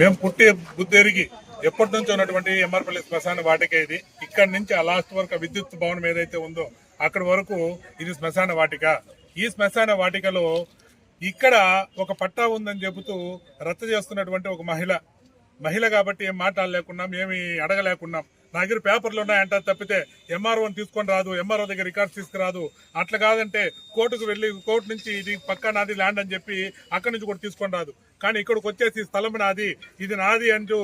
మేము పుట్టి బుద్ధిరిగి ఎప్పటి నుంచి ఉన్నటువంటి ఎంఆర్పల్లి శ్మశాన వాటిక ఇది. ఇక్కడ నుంచి ఆ లాస్ట్ వరకు విద్యుత్ భవనం ఏదైతే ఉందో అక్కడి వరకు ఇది శ్మశాన వాటిక. ఈ శ్మశాన వాటికలో ఇక్కడ ఒక పట్టా ఉందని చెబుతూ రద్దు చేస్తున్నటువంటి ఒక మహిళ మహిళ కాబట్టి ఏం మాట్లాడలేకున్నాం ఏమి అడగలేకున్నాం. నా దగ్గర పేపర్లు ఉన్నాయంట తప్పితే ఎంఆర్ఓని తీసుకొని రాదు ఎంఆర్ఓ దగ్గర రికార్డ్స్ తీసుకురాదు. అట్లా కాదంటే కోర్టుకు వెళ్ళి కోర్టు నుంచి ఇది పక్క నాది ల్యాండ్ అని చెప్పి అక్కడి నుంచి కూడా తీసుకొని రాదు. కానీ ఇక్కడికి వచ్చేసి స్థలం నాది ఇది నాది అంటూ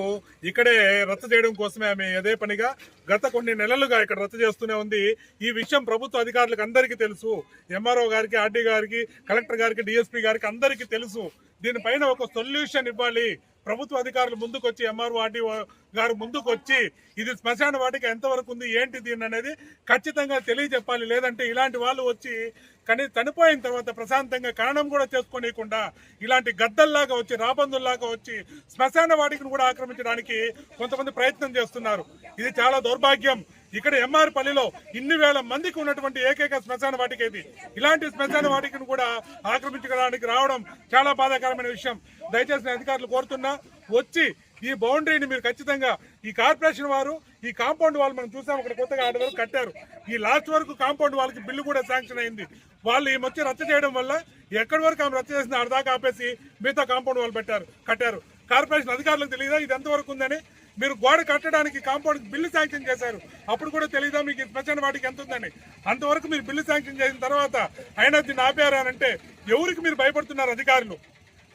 ఇక్కడే రద్దు చేయడం కోసమే ఆమె అదే పనిగా గత కొన్ని నెలలుగా ఇక్కడ రద్దు చేస్తూనే ఉంది. ఈ విషయం ప్రభుత్వ అధికారులకు అందరికీ తెలుసు. ఎంఆర్ఓ గారికి ఆర్డీ గారికి కలెక్టర్ గారికి డిఎస్పీ గారికి అందరికీ తెలుసు. దీనిపైన ఒక సొల్యూషన్ ఇవ్వాలి. ప్రభుత్వ అధికారులు ముందుకు వచ్చి ఎంఆర్ఓ గారు ముందుకు వచ్చి ఇది శ్మశాన వాటిక ఎంతవరకు ఉంది ఏంటి దీని అనేది ఖచ్చితంగా తెలియజెప్పాలి. లేదంటే ఇలాంటి వాళ్ళు వచ్చి కానీ చనిపోయిన తర్వాత ప్రశాంతంగా ఖననం కూడా చేసుకోనీయకుండా ఇలాంటి గద్దల్లాగా వచ్చి రాబందుల్లాగా వచ్చి శ్మశాన వాటికను కూడా ఆక్రమించడానికి కొంతమంది ప్రయత్నం చేస్తున్నారు. ఇది చాలా దౌర్భాగ్యం. ఇక్కడ ఎంఆర్ పల్లిలో ఇన్ని వేల మందికి ఉన్నటువంటి ఏకైక శ్మశాన వాటికి ఇది ఇలాంటి శ్మశాన వాటికను కూడా ఆక్రమించడానికి రావడం చాలా బాధాకరమైన విషయం. దయచేసి అధికారులు కోరుతున్నా వచ్చి ఈ బౌండరీని మీరు ఖచ్చితంగా ఈ కార్పొరేషన్ వారు ఈ కాంపౌండ్ వాళ్ళు మనం చూసాం అక్కడ కొత్తగా ఆడ వరకు కట్టారు. ఈ లాస్ట్ వరకు కాంపౌండ్ వాళ్ళకి బిల్లు కూడా శాంక్షన్ అయింది. వాళ్ళు ఈ మధ్య రచ్చ చేయడం వల్ల ఎక్కడి వరకు ఆమె రచ్చ చేసింది ఆడదాకా ఆపేసి మిగతా కాంపౌండ్ వాళ్ళు పెట్టారు కట్టారు. కార్పొరేషన్ అధికారులకు తెలియదా? ఇది ఎంతవరకు ఉందని? మీరు గోడ కట్టడానికి కాంపౌండ్ బిల్లు శాంక్షన్ చేశారు. అప్పుడు కూడా తెలియదా మీకు ఈ వాటికి ఎంత ఉందని? అంతవరకు మీరు బిల్లు శాంక్షన్ చేసిన తర్వాత అయినా దీన్ని ఆపారు అని అంటే ఎవరికి మీరు భయపడుతున్నారు అధికారులు?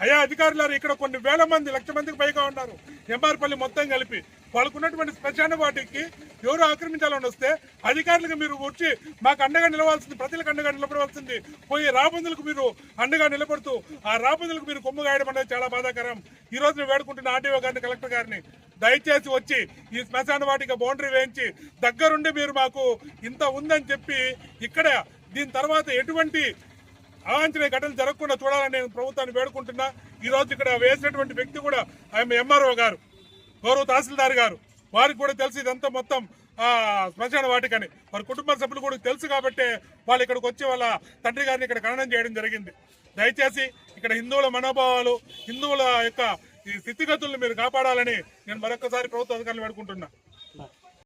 అయ్యా అధికారులారు ఇక్కడ కొన్ని వేల మంది లక్ష మందికి పైగా ఉన్నారు. ఎంఆర్పల్లి మొత్తం కలిపి వాళ్ళకు ఉన్నటువంటి శ్మశాన వాటికి ఎవరు ఆక్రమించాలని వస్తే అధికారులకు మీరు వచ్చి మాకు అండగా నిలవాల్సింది ప్రజలకు అండగా నిలబడవలసింది. పోయి రాబందులకు మీరు అండగా నిలబడుతూ ఆ రాబందులకు మీరు కొమ్ము గాయడం అనేది చాలా బాధాకరం. ఈ రోజు నేను వేడుకుంటున్న ఆర్డీఓ గారిని కలెక్టర్ గారిని. దయచేసి వచ్చి ఈ శ్మశాన వాటిక బౌండరీ వేయించి దగ్గరుండి మీరు మాకు ఇంత ఉందని చెప్పి ఇక్కడ దీని తర్వాత ఎటువంటి అవాంఛనీయ ఘటనలు జరగకుండా చూడాలని నేను ప్రభుత్వాన్ని వేడుకుంటున్నా. ఈ రోజు ఇక్కడ వేసినటువంటి వ్యక్తి కూడా ఆయన ఎంఆర్ఓ గారు గౌరవ తహసీల్దార్ గారు. వారికి కూడా తెలుసు ఇదంతా మొత్తం శ్మశాన వాటికని. వారి కుటుంబ సభ్యులు కూడా తెలుసు కాబట్టి వాళ్ళు ఇక్కడికి వచ్చి వాళ్ళ తండ్రి గారిని ఇక్కడ ఖననం చేయడం జరిగింది. దయచేసి ఇక్కడ హిందువుల మనోభావాలు హిందువుల యొక్క ఈ స్థితిగతులను మీరు కాపాడాలని నేను మరొకసారి ప్రభుత్వ అధికారులు వేడుకుంటున్నా.